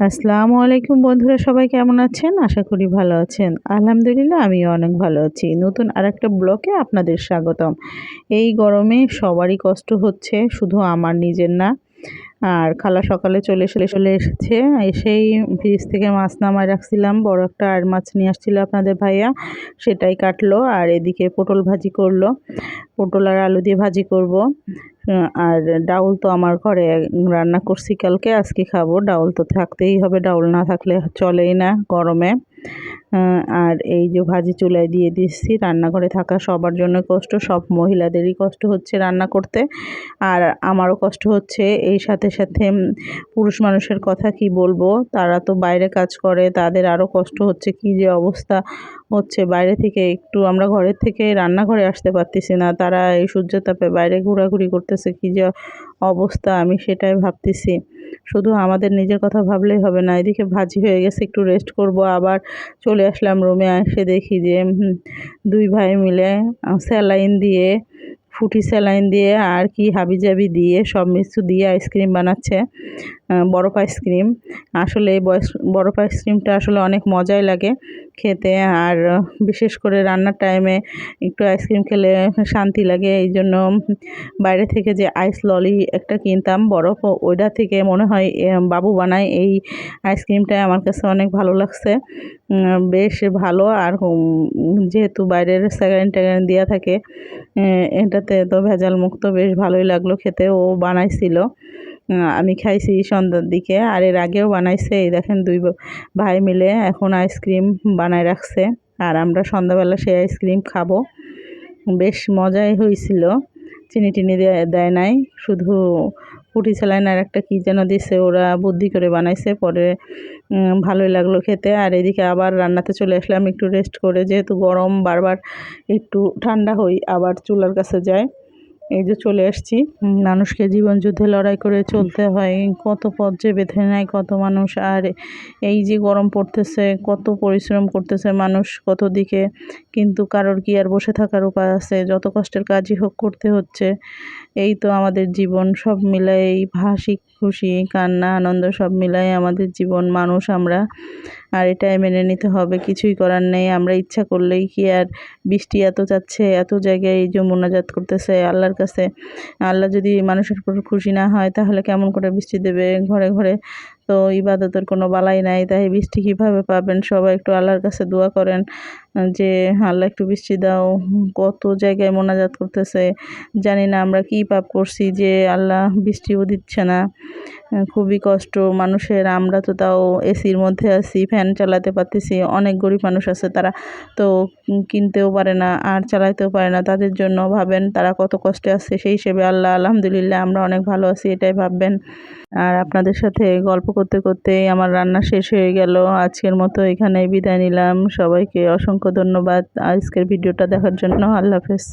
আসসালামু আলাইকুম বন্ধুরা, সবাই কেমন আছেন? আশা করি ভালো আছেন। আলহামদুলিল্লাহ আমি অনেক ভালো আছি। নতুন আর একটা ব্লকে আপনাদের স্বাগতম। এই গরমে সবারই কষ্ট হচ্ছে, শুধু আমার নিজের না আর খালা সকালে চলে চলে চলে এসেছে। এসেই ফ্রিজ থেকে মাছ নামায় রাখছিলাম। বড় একটা আর মাছ নিয়ে আসছিল আপনাদের ভাইয়া। সেটাই কাটলো আর এদিকে পটল ভাজি করল। পটল আর আলু দিয়ে ভাজি করব। আর ডাউল তো আমার ঘরে রান্না করছি কালকে, আজকে খাব। ডাউল তো থাকতেই হবে। ডাউল না থাকলে চলেই না গরমে। আর এই যে ভাজি চুলায় দিয়ে দিচ্ছি, রান্নাঘরে থাকা সবার জন্য কষ্ট, সব মহিলাদেরই কষ্ট হচ্ছে রান্না করতে। আর আমারও কষ্ট হচ্ছে, এই সাথে সাথে পুরুষ মানুষের কথা কি বলব, তারা তো বাইরে কাজ করে, তাদের আরও কষ্ট হচ্ছে, কি যে অবস্থা হচ্ছে, বাইরে থেকে একটু আমরা ঘরের থেকে রান্নাঘরে আসতে পারতেছি না, তারা এই সূর্যতাপে বাইরে ঘোরাঘুরি করতেছে, কি যে অবস্থা, আমি সেটাই ভাবতেছি। শুধু আমাদের নিজের কথা ভাবলেই হবে না, এদিকে ভাজি হয়ে গেছে, একটু রেস্ট করব, আবার চলে আসলাম রুমে এসে দেখি যে দুই ভাই মিলে স্যালাইন দিয়ে, ফুটি স্যালাইন দিয়ে, আর কি হাবিজাবি দিয়ে, সব মিশ্র দিয়ে আইসক্রিম বানাচ্ছে। বরফ আইসক্রিম আসলে এই বরফ আইসক্রিমটা আসলে অনেক মজাই লাগে খেতে। আর বিশেষ করে রান্নার টাইমে একটু আইসক্রিম খেলে শান্তি লাগে। এই জন্য বাইরে থেকে যে আইস ললি একটা কিনতাম, বরফ ওইটা থেকে মনে হয় বাবু বানায়। এই আইসক্রিমটা আমার কাছে অনেক ভালো লাগছে। বেশ ভালো। আর যেহেতু বাইরের স্যাগারিন ট্যাগারিন দেওয়া থাকে এটাতে তো ভেজাল মুক্ত বেশ ভালোই লাগল খেতে। ও বানাইছিল। আমি খাইছি সন্ধ্যার দিকে, আর এর আগেও বানাইছে, এই দেখেন দুই ভাই মিলে এখন আইসক্রিম বানায় রাখছে, আর আমরা সন্ধ্যাবেলা সেই আইসক্রিম খাব। বেশ মজাই হয়েছিল চিনি টিনি দেয় নাই, শুধু পুটি স্যালাইন আর একটা কী যেন দিছে, ওরা বুদ্ধি করে বানাইছে, পরে ভালোই লাগল খেতে, আর এদিকে আবার রান্নাতে চলে আসলাম, একটু রেস্ট করে, যেহেতু গরম বারবার একটু ঠান্ডা হই, আবার চুলার কাছে যায় এই যে চলে আসছি। মানুষকে জীবন যুদ্ধে লড়াই করে চলতে হয়। কত পথ যে বেঁধে নেয় কত মানুষ। আর এই যে গরম পড়তেছে, কত পরিশ্রম করতেছে মানুষ কত দিকে। কিন্তু কারোর কি আর বসে থাকার উপায় আছে? যত কষ্টের কাজই হোক করতে হচ্ছে। এই তো আমাদের জীবন। সব মিলাই এই হাসি খুশি, কান্না, আনন্দ সব মিলাই আমাদের জীবন। মানুষ আমরা আর এটাই মেনে নিতে হবে, কিছুই করার নেই। আমরা ইচ্ছা করলেই কি আর বৃষ্টি এত যাচ্ছে, এত জায়গায় এই যে মোনাজাত করতেছে আল্লাহর কাছে। আল্লাহ যদি মানুষের উপর খুশি না হয়, তাহলে কেমন করে বৃষ্টি দেবে ঘরে ঘরে? তো ইবাদতের কোনো বালাই নাই, তাই বৃষ্টি কীভাবে পাবেন? সবাই একটু আল্লাহর কাছে দোয়া করেন যে, আল্লাহ একটু বৃষ্টি দাও। কত জায়গায় মোনাজাত করতেছে। জানি না আমরা কী পাপ করছি যে, আল্লাহ বৃষ্টিও দিচ্ছে না। খুবই কষ্ট। মানুষের, আমরা তো তাও এসির মধ্যে আছি, ফ্যান চালাতে পারতেছি, অনেক গরিব মানুষ আছে তারা। তো কিনতেও পারে না, আর চালাতেও পারে না। তাদের জন্য ভাবেন তারা কত কষ্টে আছে, সেই হিসেবে আল্লাহ, আলহামদুলিল্লাহ, আমরা অনেক ভালো আছি, এটাই ভাববেন। আর আপনাদের সাথে গল্প করতে করতে আমার রান্না শেষ হয়ে গেল। আজকের মতো এখানে বিদায় নিলাম। সবাইকে অসংখ্য ধন্যবাদ। আজকের ভিডিওটা দেখার জন্য আল্লাহ হাফেজ।